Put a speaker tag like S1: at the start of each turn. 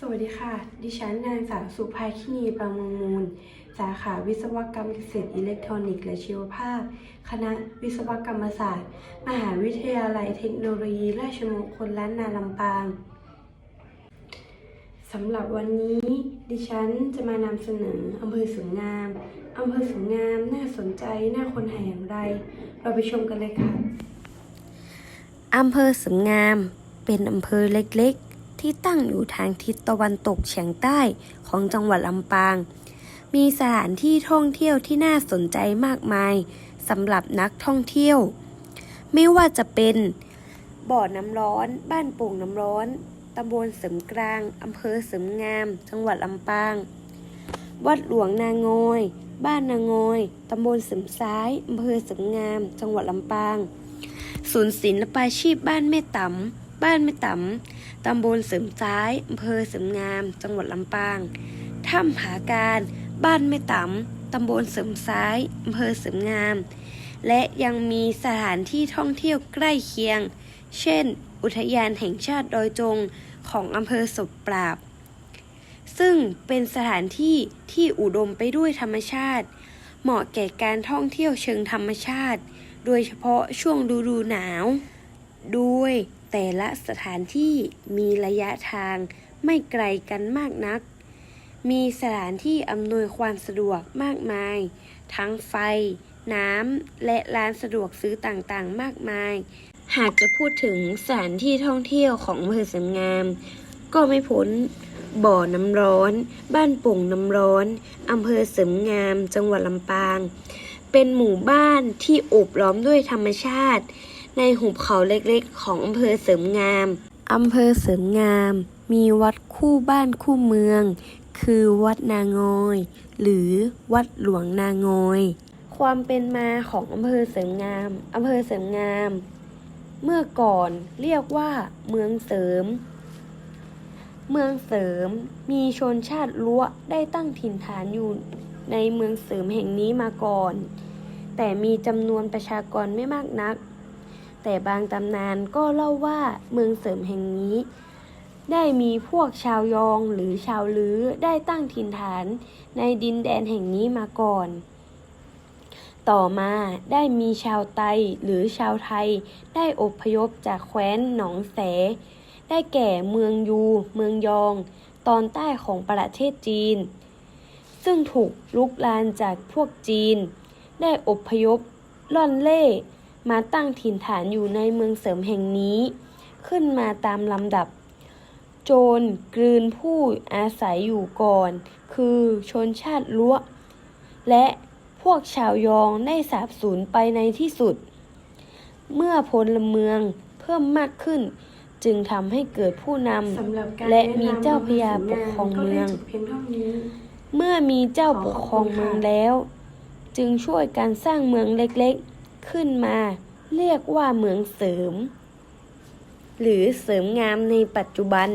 S1: สวัสดีค่ะ ดิฉันนางสาวสุภาคินีประมงมูล สาขาวิศวกรรมเกษตรอิเล็กทรอนิกส์และชีวภาพ คณะวิศวกรรมศาสตร์ มหาวิทยาลัยเทคโนโลยี ราชมงคลล้านนาลำปางสำหรับวันนี้ ดิฉันจะมานำเสนออำเภอสูงงามอำเภอสูงงามน่าสนใจน่าค้นหาอย่างไร เราไปชมกันเลยค่ะ
S2: อำเภอสึงงามเป็นอำเภอเล็กๆ ที่ตั้งอยู่ทางทิศตะวันตกเฉียงใต้ของจังหวัดลำปาง มีสถานที่ท่องเที่ยวที่น่าสนใจมากมายสำหรับนักท่องเที่ยว ไม่ว่าจะเป็นบ่อน้ำร้อน บ้านโป่งน้ำร้อนตำบลเสริมกลางอำเภอเสริมงาม จังหวัดลำปาง วัดหลวงนางอย บ้านนางอยตำบลเสริมซ้ายอำเภอเสริมงาม จังหวัดลำปาง ศูนย์ศิลปาชีพบ้านแม่ตำบ้านแม่ตำ ตำบลเสริมซ้ายอำเภอเสริมงาม จังหวัดลำปาง ถ้ำผาการ บ้านแม่ตำตำบลเสริมซ้ายอำเภอเสริมงาม และยังมีสถานที่ท่องเที่ยวใกล้เคียง เช่น อุทยานแห่งชาติดอยจงของอำเภอศพปราบ ซึ่งเป็นสถานที่ที่อุดมไปด้วยธรรมชาติ เหมาะแก่การท่องเที่ยวเชิงธรรมชาติ โดยเฉพาะช่วงฤดูหนาว ด้วยแต่ละสถานที่มีระยะทางไม่ไกลกันมากนัก มีสถานที่อำนวยความสะดวกมากมาย ทั้งไฟ น้ำ และร้านสะดวกซื้อต่างๆ มากมาย หากจะพูดถึงสถานที่ท่องเที่ยวของอำเภอเสริมงาม ก็ไม่พ้นบ่อน้ำร้อน บ้านโป่งน้ำร้อนอำเภอเสริมงาม จังหวัดลำปาง เป็นหมู่บ้านที่อบล้อมด้วยธรรมชาติ ในหุบเขาเล็กๆ ของอำเภอเสริมงาม อำเภอเสริมงาม มีวัดคู่บ้านคู่เมือง คือวัดนางอย หรือวัดหลวงนางอย ความเป็นมาของอำเภอเสริมงาม อำเภอเสริมงาม เมื่อก่อนเรียกว่าเมืองเสริม เมืองเสริมมีชนชาติล้วได้ตั้งถิ่นฐานอยู่ในเมืองเสริมแห่งนี้มาก่อน แต่มีจำนวนประชากรไม่มากนัก แต่บางตำนานก็เล่าว่าเมืองเสริมแห่งนี้ ได้มีพวกชาวยองหรือชาวลื้อได้ตั้งถิ่นฐานในดินแดนแห่งนี้มาก่อน ต่อมาได้มีชาวไตหรือชาวไทยได้อพยพจากแคว้นหนองแส ได้แก่เมืองยู เมืองยอง ตอนใต้ของประเทศจีน ซึ่งถูกลุกลานจากพวกจีน ได้อพยพล่อนเล่ มาตั้งถิ่นฐานอยู่ในเมืองเสริมแห่งนี้ ขึ้นมาตามลำดับ โจรกลืนผู้อาศัยอยู่ก่อน คือชนชาติล้ว และพวกชาวยองได้สาบสูญไปในที่สุด เมื่อพลเมืองเพิ่มมากขึ้น จึงทำให้เกิดผู้น
S1: สำหรับการำ
S2: และ
S1: แนะนำ
S2: มีเจ้าพระยาปกครองเมือง
S1: ก็ได้จบเพียงเท่านี้
S2: เมื่อมีเจ้าปกครองเมืองแล้ว จึงช่วยการสร้างเมืองเล็กๆ ขึ้นมา เรียกว่าเหมืองเสริม หรือเสริมงามในปัจจุบัน